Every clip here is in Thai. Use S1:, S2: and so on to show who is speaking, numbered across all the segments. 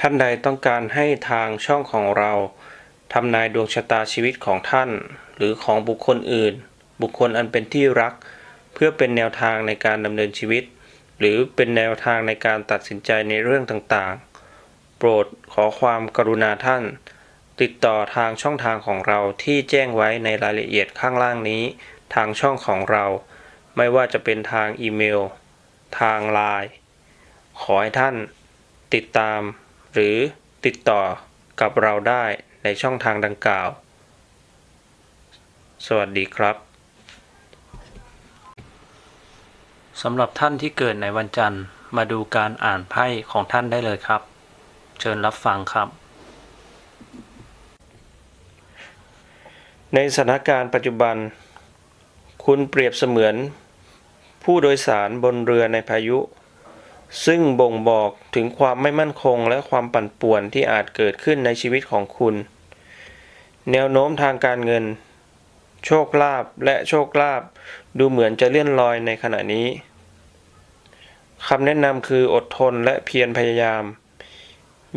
S1: ท่านใดต้องการให้ทางช่องของเราทำนายดวงชะตาชีวิตของท่าน หรือของบุคคลอื่น บุคคลอันเป็นที่รัก เพื่อเป็นแนวทางในการดำเนินชีวิต หรือเป็นแนวทางในการตัดสินใจในเรื่องต่างๆ โปรดขอความกรุณาท่าน ติดต่อทางช่องทางของเราที่แจ้งไว้ในรายละเอียดข้างล่างนี้ ทางช่องของเรา ไม่ว่าจะเป็นทางอีเมล ทางไลน์ขอให้ท่าน ติดตาม หรือติดต่อกับเราได้ในช่องทางดังกล่าว สวัสดีครับสำหรับท่านที่เกิดในวันจันทร์มาดูการอ่านไพ่ของท่านได้เลยครับ เชิญรับฟังครับ ในสถานการณ์ปัจจุบัน คุณเปรียบเสมือน ผู้โดยสารบนเรือในพายุ ซึ่งบ่งบอกถึงความไม่มั่นคงและความปั่นป่วนที่อาจเกิดขึ้นในชีวิตของคุณ แนวโน้มทางการเงิน โชคลาภและโชคลาภดูเหมือนจะเลื่อนลอยในขณะนี้คำแนะนำคืออดทนและเพียรพยายาม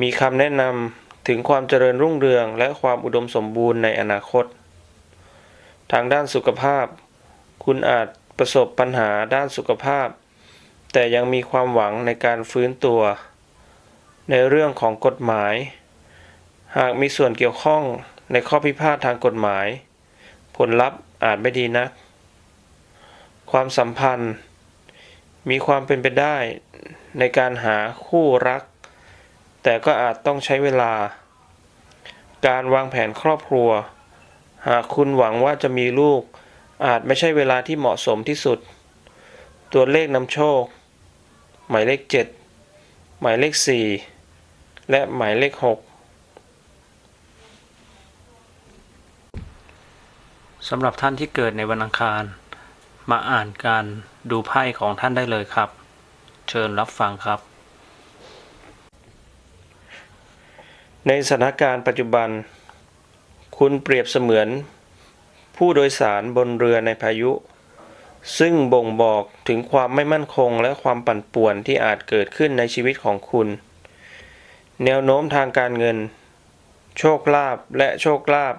S1: มีคำแนะนำถึงความเจริญรุ่งเรืองและความอุดมสมบูรณ์ในอนาคต ทางด้านสุขภาพ คุณอาจประสบปัญหาด้านสุขภาพ แต่ยังมีความหวังในการฟื้นตัว ในเรื่องของกฎหมาย หากมีส่วนเกี่ยวข้องในข้อพิพาททางกฎหมาย ผลลัพธ์อาจไม่ดีนัก ความสัมพันธ์ มีความเป็นไปได้ในการหาคู่รัก แต่ก็อาจต้องใช้เวลา การวางแผนครอบครัว หากคุณหวังว่าจะมีลูกอาจไม่ใช่เวลาที่เหมาะสมที่สุด ตัวเลขนำโชค หมายเลข 7 หมายเลข 4 และหมายเลข 6สำหรับท่านที่เกิดในวันอังคาร มาอ่านการดูไพ่ของท่านได้เลยครับ เชิญรับฟังครับ ในสถานการณ์ปัจจุบัน คุณเปรียบเสมือน ผู้โดยสารบนเรือในพายุ ซึ่งบ่งบอกถึงความไม่มั่นคงและความปั่นป่วนที่อาจเกิดขึ้นในชีวิตของคุณ แนวโน้มทางการเงิน โชคลาภและโชคลาภ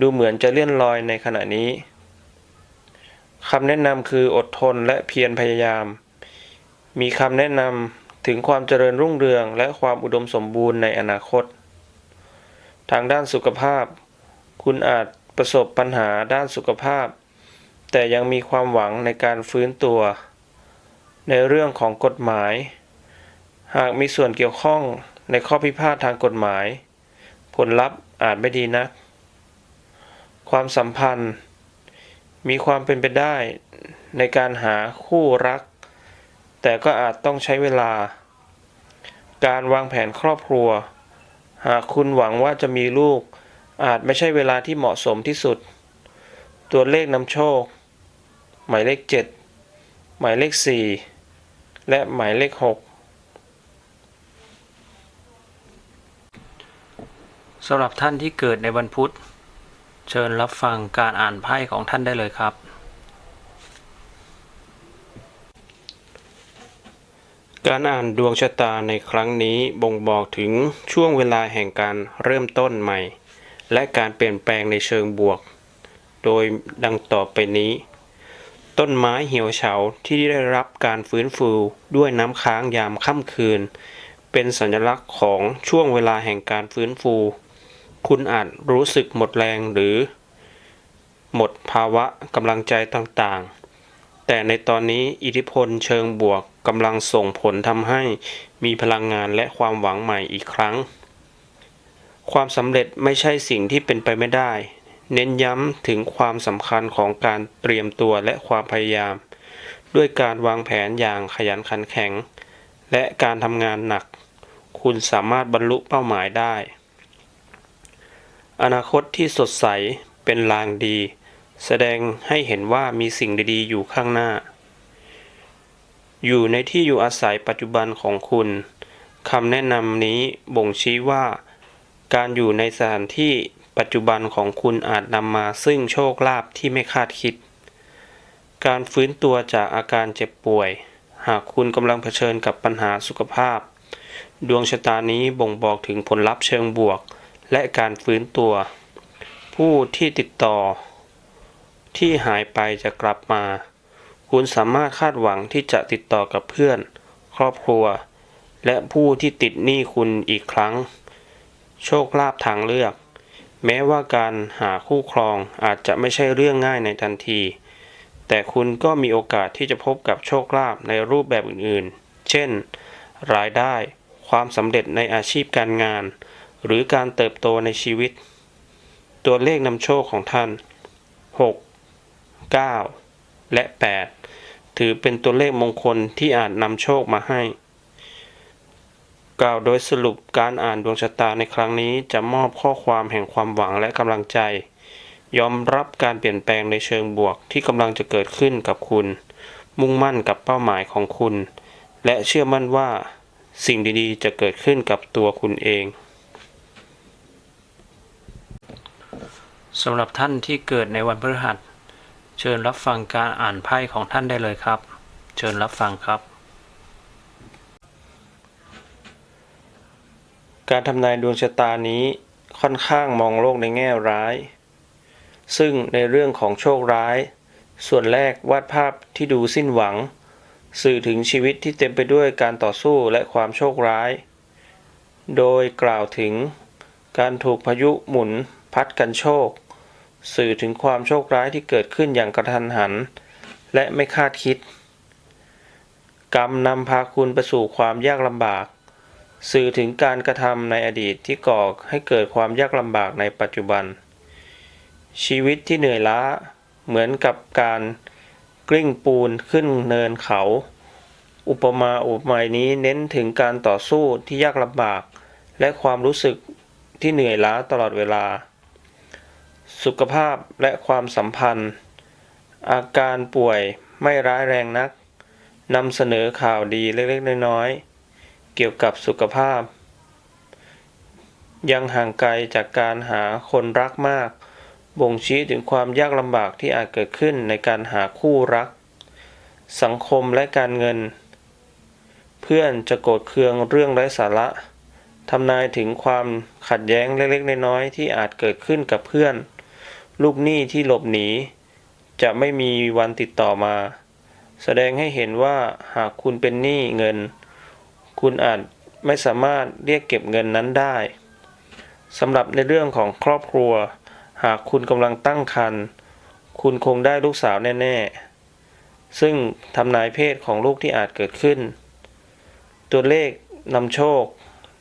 S1: ดูเหมือนจะเลื่อนลอยในขณะนี้คำแนะนำคืออดทนและเพียรพยายาม มีคำแนะนำถึงความเจริญรุ่งเรืองและความอุดมสมบูรณ์ในอนาคต ทางด้านสุขภาพ คุณอาจประสบปัญหาด้านสุขภาพ แต่ยังมีความหวังในการฟื้นตัว ในเรื่องของกฎหมาย หากมีส่วนเกี่ยวข้องในข้อพิพาททางกฎหมาย ผลลัพธ์อาจไม่ดีนัก ความสัมพันธ์ มีความเป็นไปได้ในการหาคู่รัก แต่ก็อาจต้องใช้เวลา การวางแผนครอบครัว หากคุณหวังว่าจะมีลูกอาจไม่ใช่เวลาที่เหมาะสมที่สุด ตัวเลขนำโชค หมายเลข 7 หมายเลข 4 และหมายเลข 6สำหรับท่านที่เกิดในวันพุธ เชิญรับฟังการอ่านไพ่ของท่านได้เลยครับ การอ่านดวงชะตาในครั้งนี้บ่งบอกถึงช่วงเวลาแห่งการเริ่มต้นใหม่ และการเปลี่ยนแปลงในเชิงบวก โดยดังต่อไปนี้ ต้นไม้เหี่ยวเฉาที่ได้รับการฟื้นฟูด้วยน้ำค้างยามค่ำคืน เป็นสัญลักษณ์ของช่วงเวลาแห่งการฟื้นฟู คุณอาจรู้สึกหมดแรงหรือ หมดภาวะกำลังใจต่างๆ แต่ในตอนนี้อิทธิพลเชิงบวกกำลังส่งผลทำให้มีพลังงานและความหวังใหม่อีกครั้ง ความสำเร็จไม่ใช่สิ่งที่เป็นไปไม่ได้ เน้นย้ำถึงความสำคัญของการเตรียมตัวและความพยายาม ด้วยการวางแผนอย่างขยันขันแข็ง และการทำงานหนัก คุณสามารถบรรลุเป้าหมายได้ อนาคตที่สดใสเป็นลางดี แสดงให้เห็นว่ามีสิ่งดีๆ อยู่ข้างหน้า อยู่ในที่อยู่อาศัยปัจจุบันของคุณคำแนะนำนี้บ่งชี้ว่า การอยู่ในสถานที่ ปัจจุบันของคุณอาจนำมาซึ่งโชคลาภที่ไม่คาดคิด การฟื้นตัวจากอาการเจ็บป่วย หากคุณกำลังเผชิญกับปัญหาสุขภาพ ดวงชะตานี้บ่งบอกถึงผลลัพธ์เชิงบวก และการฟื้นตัว ผู้ที่ติดต่อ ที่หายไปจะกลับมา คุณสามารถคาดหวังที่จะติดต่อกับเพื่อน ครอบครัว และผู้ที่ติดหนี้คุณอีกครั้ง โชคลาภทางเลือก แม้ว่าการหาคู่ครองอาจจะไม่ใช่เรื่องง่ายในทันที แต่คุณก็มีโอกาสที่จะพบกับโชคลาภในรูปแบบอื่นๆ เช่น รายได้ ความสำเร็จในอาชีพการงาน หรือการเติบโตในชีวิต ตัวเลขนำโชคของท่าน 6 9 และ 8 ถือเป็นตัวเลขมงคลที่อาจนำโชคมาให้ กล่าวโดยสรุปการอ่านดวงชะตาในครั้งนี้จะมอบข้อความแห่งความหวังและกำลังใจ ยอมรับการเปลี่ยนแปลงในเชิงบวกที่กำลังจะเกิดขึ้นกับคุณ มุ่งมั่นกับเป้าหมายของคุณ และเชื่อมั่นว่า สิ่งดีๆ จะเกิดขึ้นกับตัวคุณเองสำหรับท่านที่เกิดในวันพฤหัส เชิญรับฟังการอ่านไพ่ของท่านได้เลยครับ เชิญรับฟังครับ การทำนายดวงชะตานี้ค่อนข้างมองโลกในแง่ร้าย ซึ่งในเรื่องของโชคร้าย ส่วนแรกวาดภาพที่ดูสิ้นหวัง สื่อถึงชีวิตที่เต็มไปด้วยการต่อสู้และความโชคร้าย โดยกล่าวถึงการถูกพายุหมุนพัดกันโชค สื่อถึงความโชคร้ายที่เกิดขึ้นอย่างกระทันหัน และไม่คาดคิด กรรมนำพาคุณไปสู่ความยากลำบาก สื่อถึงการกระทำในอดีตที่ก่อให้เกิดความยากลำบากในปัจจุบัน ชีวิตที่เหนื่อยล้าเหมือนกับการกลิ้งปูนขึ้นเนินเขา อุปมาอุปไมยนี้เน้นถึงการต่อสู้ที่ยากลำบาก และความรู้สึกที่เหนื่อยล้าตลอดเวลา สุขภาพและความสัมพันธ์ อาการป่วยไม่ร้ายแรงนักนำเสนอข่าวดีเล็กๆน้อยๆ กี่ยวกับสุขภาพ ยังห่างไกลจากการหาคนรักมาก บ่งชี้ถึงความยากลำบากที่อาจเกิดขึ้นในการหาคู่รัก สังคมและการเงิน เพื่อนจะโกรธเคืองเรื่องไร้สาระทำนายถึงความขัดแย้งเล็กๆน้อยๆที่อาจเกิดขึ้นกับเพื่อน ลูกหนี้ที่หลบหนี จะไม่มีวันติดต่อมา แสดงให้เห็นว่าหากคุณเป็นหนี้เงิน คุณอาจไม่สามารถเรียกเก็บเงินนั้นได้สำหรับในเรื่องของครอบครัว หากคุณกำลังตั้งครรภ์คุณคงได้ลูกสาวแน่ ๆ ซึ่งทำนายเพศของลูกที่อาจเกิดขึ้น ตัวเลขนำโชค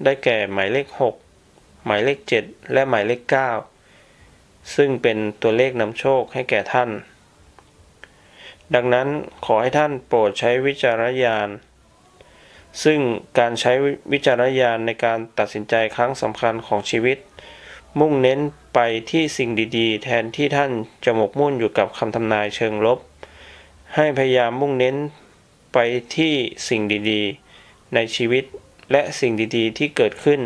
S1: ได้แก่หมายเลข 6 หมายเลข 7 และหมายเลข 9 ซึ่งเป็นตัวเลขนำโชคให้แก่ท่าน ดังนั้นขอให้ท่านโปรดใช้วิจารณญาณ ซึ่งการใช้วิจารณญาณในการตัดสินใจครั้งสำคัญของชีวิต มุ่งเน้นไปที่สิ่งดีๆ แทนที่ท่านจะหมกมุ่นอยู่กับคำทำนายเชิงลบ ให้พยายามมุ่งเน้นไปที่สิ่งดีๆ ในชีวิตและสิ่งดีๆ ที่เกิดขึ้น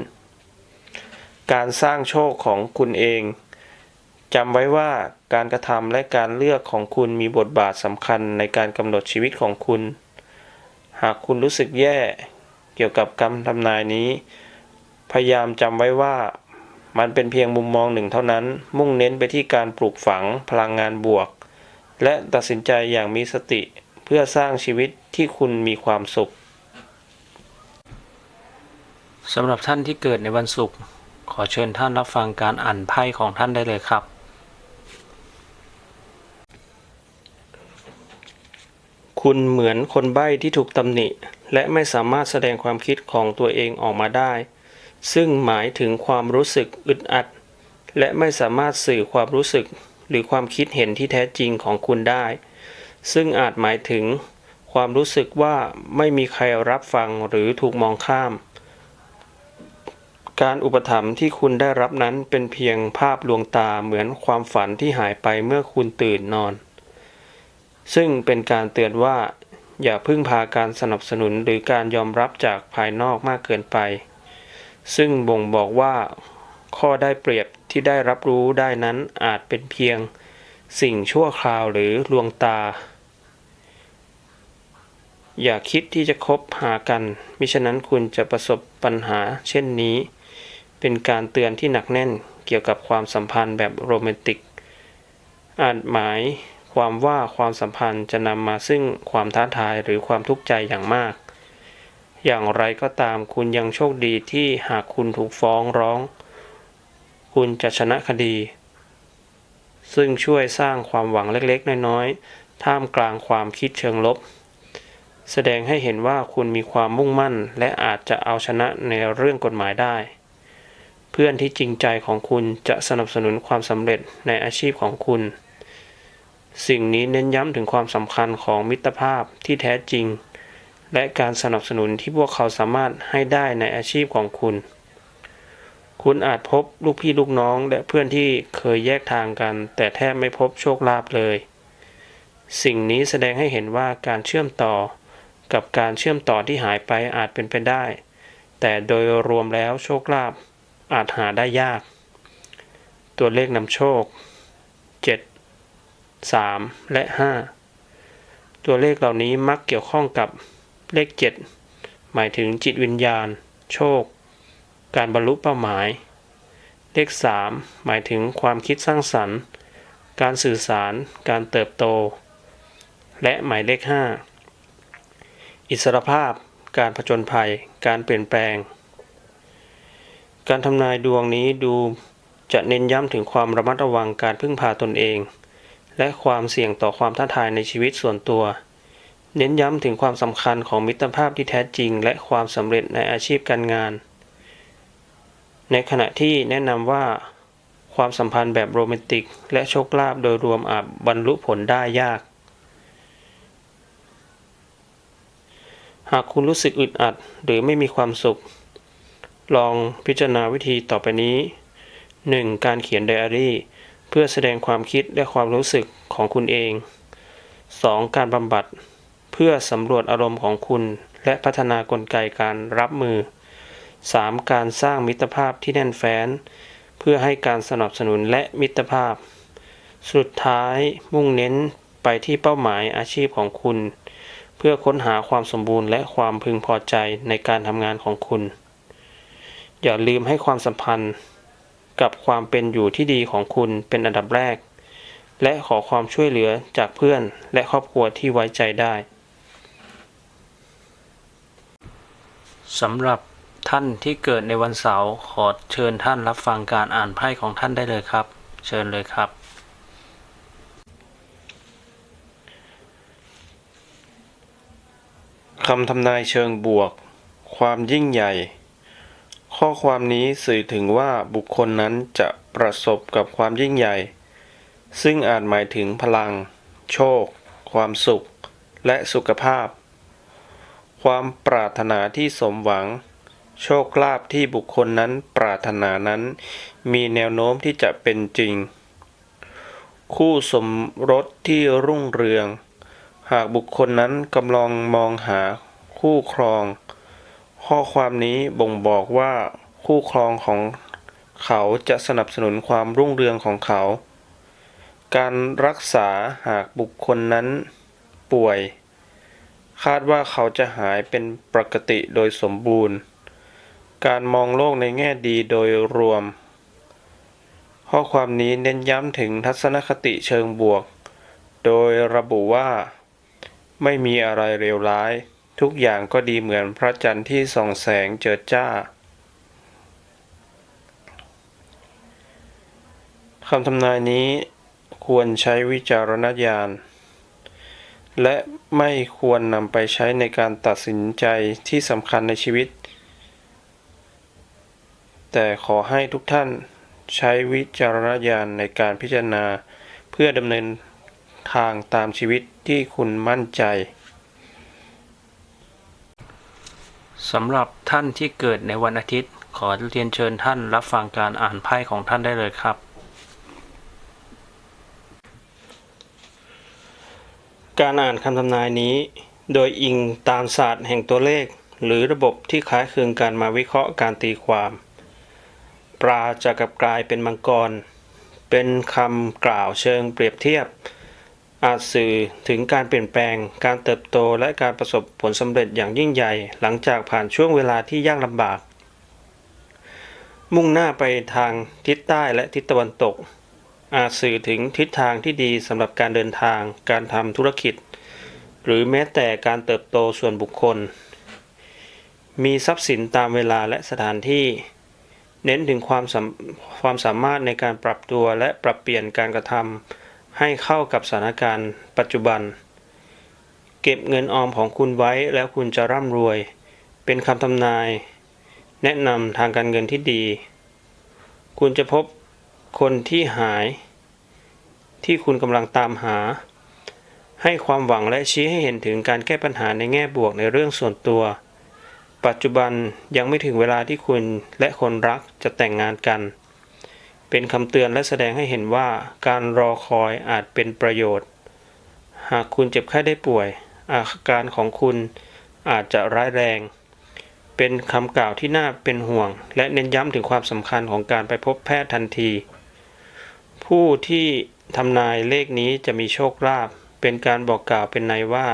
S1: การสร้างโชคของคุณเองจำไว้ว่าการกระทำและการเลือกของคุณมีบทบาทสำคัญในการกำหนดชีวิตของคุณ หากคุณรู้สึกแย่เกี่ยวกับคำทำนายนี้ พยายามจำไว้ว่า มันเป็นเพียงมุมมองหนึ่งเท่านั้น มุ่งเน้นไปที่การปลูกฝังพลังงานบวก และตัดสินใจอย่างมีสติเพื่อสร้างชีวิตที่คุณมีความสุขสำหรับท่านที่เกิดในวันศุกร์ขอเชิญท่านรับฟังการอ่านไพ่ของท่านได้เลยครับ คุณเหมือนคนใบ้ที่ถูกตำหนิ และไม่สามารถแสดงความคิดของตัวเองออกมาได้ ซึ่งหมายถึงความรู้สึกอึดอัด และไม่สามารถสื่อความรู้สึกหรือความคิดเห็นที่แท้จริงของคุณได้ ซึ่งอาจหมายถึง ความรู้สึกว่าไม่มีใครรับฟังหรือถูกมองข้าม การอุปถัมภ์ที่คุณได้รับนั้นเป็นเพียงภาพลวงตาเหมือนความฝันที่หายไปเมื่อคุณตื่นนอน ซึ่งเป็นการเตือนว่า อย่าพึ่งพาการสนับสนุนหรือการยอมรับจากภายนอกมากเกินไป ซึ่งบ่งบอกว่า ข้อได้เปรียบที่ได้รับรู้ได้นั้นอาจเป็นเพียง สิ่งชั่วคราวหรือลวงตา อย่าคิดที่จะคบหากัน มิฉะนั้นคุณจะประสบปัญหาเช่นนี้ เป็นการเตือนที่หนักแน่นเกี่ยวกับความสัมพันธ์แบบโรแมนติกอาจหมาย ความว่าความสัมพันธ์จะนำมาซึ่งความท้าทายหรือความทุกข์ใจอย่างมาก อย่างไรก็ตามคุณยังโชคดีที่หากคุณถูกฟ้องร้อง คุณจะชนะคดี ซึ่งช่วยสร้างความหวังเล็กๆ น้อยๆ ท่ามกลางความคิดเชิงลบ แสดงให้เห็นว่าคุณมีความมุ่งมั่น และอาจจะเอาชนะในเรื่องกฎหมายได้ เพื่อนที่จริงใจของคุณจะสนับสนุนความสำเร็จในอาชีพของคุณ สิ่งนี้เน้นย้ำถึงความสำคัญของมิตรภาพที่แท้จริง และการสนับสนุนที่พวกเขาสามารถให้ได้ในอาชีพของคุณ คุณอาจพบลูกพี่ลูกน้องและเพื่อนที่เคยแยกทางกัน แต่แทบไม่พบโชคลาภเลย สิ่งนี้แสดงให้เห็นว่าการเชื่อมต่อ กับการเชื่อมต่อที่หายไปอาจเป็นไปได้ แต่โดยรวมแล้วโชคลาภอาจหาได้ยาก ตัวเลขนำโชค 7 3 และ 5 ตัวเลขเหล่านี้มักเกี่ยวข้องกับเลข 7 หมายถึงจิตวิญญาณ โชค การบรรลุเป้าหมาย เลข 3 หมายถึงความคิดสร้างสรรค์ การสื่อสาร การเติบโต และหมายเลข 5 อิสรภาพ การผจญภัย การเปลี่ยนแปลง การทำนายดวงนี้ดูจะเน้นย้ำถึงความระมัดระวังการพึ่งพาตนเอง และความเสี่ยงต่อความท้าทายในชีวิตส่วนตัว เน้นย้ำถึงความสำคัญของมิตรภาพที่แท้จริง และความสำเร็จในอาชีพการงาน ในขณะที่แนะนำว่า ความสัมพันธ์แบบโรแมนติก และโชคลาภโดยรวมอาจบรรลุผลได้ยาก หากคุณรู้สึกอึดอัดหรือไม่มีความสุข ลองพิจารณาวิธีต่อไปนี้ 1. การเขียนไดอารี่ พื่อแสดงความคิดและความรู้สึกของคุณเอง 2. การบำบัด เพื่อสำรวจอารมณ์ของคุณ และพัฒนากลไกการรับมือ 3. การสร้างมิตรภาพที่แน่นแฟ้น เพื่อให้การสนับสนุนและมิตรภาพ สุดท้ายมุ่งเน้นไปที่เป้าหมายอาชีพของคุณ เพื่อค้นหาความสมบูรณ์และความพึงพอใจในการทำงานของคุณ อย่าลืมให้ความสัมพันธ์ กับความเป็นอยู่ที่ดีของคุณเป็นอันดับแรก และขอความช่วยเหลือจากเพื่อนและครอบครัวที่ไว้ใจได้สำหรับท่านที่เกิดในวันเสาร์ขอเชิญท่านรับฟังการอ่านไพ่ของท่านได้เลยครับ เชิญเลยครับ คำทำนายเชิงบวก ความยิ่งใหญ่ ข้อความนี้สื่อถึงว่าบุคคลนั้นจะประสบกับความยิ่งใหญ่ ซึ่งอาจหมายถึงพลัง โชค ความสุข และสุขภาพ ความปรารถนาที่สมหวัง โชคลาภที่บุคคลนั้นปรารถนานั้น มีแนวโน้มที่จะเป็นจริง คู่สมรสที่รุ่งเรือง หากบุคคลนั้นกำลังมองหาคู่ครอง ข้อความนี้บ่งบอกว่า คู่ครองของเขาจะสนับสนุนความรุ่งเรืองของเขา การรักษาหากบุคคลนั้นป่วย คาดว่าเขาจะหายเป็นปกติโดยสมบูรณ์ การมองโลกในแง่ดีโดยรวม ข้อความนี้เน้นย้ำถึงทัศนคติเชิงบวก โดยระบุว่า ไม่มีอะไรเลวร้าย ทุกอย่างก็ดีเหมือนพระจันทร์ที่ส่องแสงเจิดจ้าคำทำนายนี้ควรใช้วิจารณญาณ และไม่ควรนำไปใช้ในการตัดสินใจที่สำคัญในชีวิต แต่ขอให้ทุกท่านใช้วิจารณญาณในการพิจารณาเพื่อดำเนินทางตามชีวิตที่คุณมั่นใจ สำหรับท่านที่เกิดในวันอาทิตย์ ขอเรียนเชิญท่านรับฟังการอ่านไพ่ของท่านได้เลยครับ การอ่านคำทำนายนี้ โดยอิงตามศาสตร์แห่งตัวเลข หรือระบบที่คล้ายคลึงกันมาวิเคราะห์การตีความ ปลาจะกลับกลายเป็นมังกร เป็นคำกล่าวเชิงเปรียบเทียบ อาจสื่อถึงการเปลี่ยนแปลง การเติบโตและการประสบผลสำเร็จอย่างยิ่งใหญ่ หลังจากผ่านช่วงเวลาที่ยากลำบาก มุ่งหน้าไปทางทิศใต้และทิศตะวันตก อาจสื่อถึงทิศทางที่ดีสำหรับการเดินทาง การทำธุรกิจ หรือแม้แต่การเติบโตส่วนบุคคล มีทรัพย์สินตามเวลาและสถานที่เน้นถึงความความสามารถในการปรับตัวและปรับเปลี่ยนการกระทำ ให้เข้ากับสถานการณ์ปัจจุบัน เก็บเงินออมของคุณไว้แล้วคุณจะร่ำรวย เป็นคำทำนาย แนะนำทางการเงินที่ดี คุณจะพบคนที่หาย ที่คุณกำลังตามหา ให้ความหวังและชี้ให้เห็นถึงการแก้ปัญหาในแง่บวกในเรื่องส่วนตัว ปัจจุบันยังไม่ถึงเวลาที่คุณและคนรักจะแต่งงานกัน เป็นคำเตือนและแสดงให้เห็นว่าการรอคอยอาจเป็นประโยชน์ หากคุณเจ็บไข้ได้ป่วย อาการของคุณอาจจะร้ายแรง เป็นคำกล่าวที่น่าเป็นห่วง และเน้นย้ำถึงความสำคัญของการไปพบแพทย์ทันที ผู้ที่ทำนายเลขนี้จะมีโชคลาภเป็นการบอกกล่าวเป็นในยว่า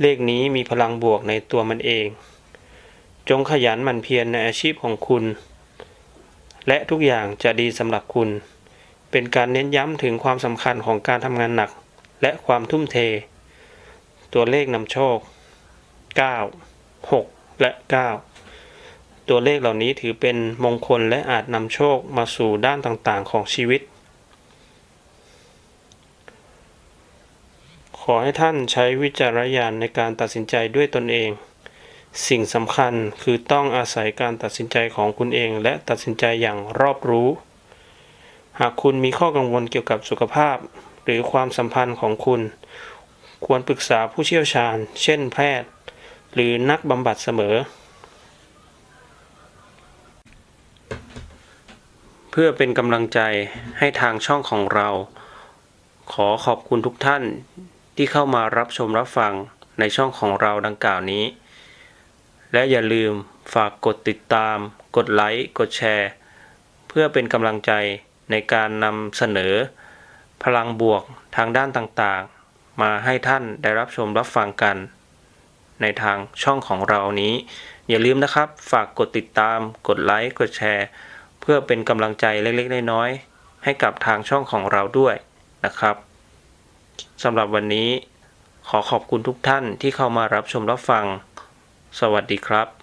S1: เลขนี้มีพลังบวกในตัวมันเอง จงขยันหมั่นเพียรในอาชีพของคุณ และทุกอย่างจะดีสำหรับคุณ เป็นการเน้นย้ำถึงความสำคัญของการทำงานหนัก และความทุ่มเท ตัวเลขนำโชค 9 6 และ 9 ตัวเลขเหล่านี้ถือเป็นมงคลและอาจนำโชคมาสู่ด้านต่างๆ ของชีวิต ขอให้ท่านใช้วิจารณญาณในการตัดสินใจด้วยตนเอง สิ่งสำคัญคือต้องอาศัยการตัดสินใจของคุณเอง และตัดสินใจอย่างรอบรู้ หากคุณมีข้อกังวลเกี่ยวกับสุขภาพ หรือความสัมพันธ์ของคุณ ควรปรึกษาผู้เชี่ยวชาญ เช่นแพทย์ หรือนักบำบัดเสมอ เพื่อเป็นกำลังใจให้ทางช่องของเรา ขอขอบคุณทุกท่านที่เข้ามารับชมรับฟังในช่องของเราดังกล่าวนี้ และอย่าลืมฝากกดติดตาม กดไลค์ กดแชร์ เพื่อเป็นกำลังใจในการนำเสนอ พลังบวกทางด้านต่างๆ มาให้ท่านได้รับชมรับฟังกัน ในทางช่องของเรานี้ อย่าลืมนะครับ ฝากกดติดตาม กดไลค์ กดแชร์ เพื่อเป็นกำลังใจเล็กๆ น้อยๆ ให้กับทางช่องของเราด้วยนะครับสำหรับวันนี้ขอขอบคุณทุกท่านที่เข้ามารับชมรับฟัง สวัสดีครับ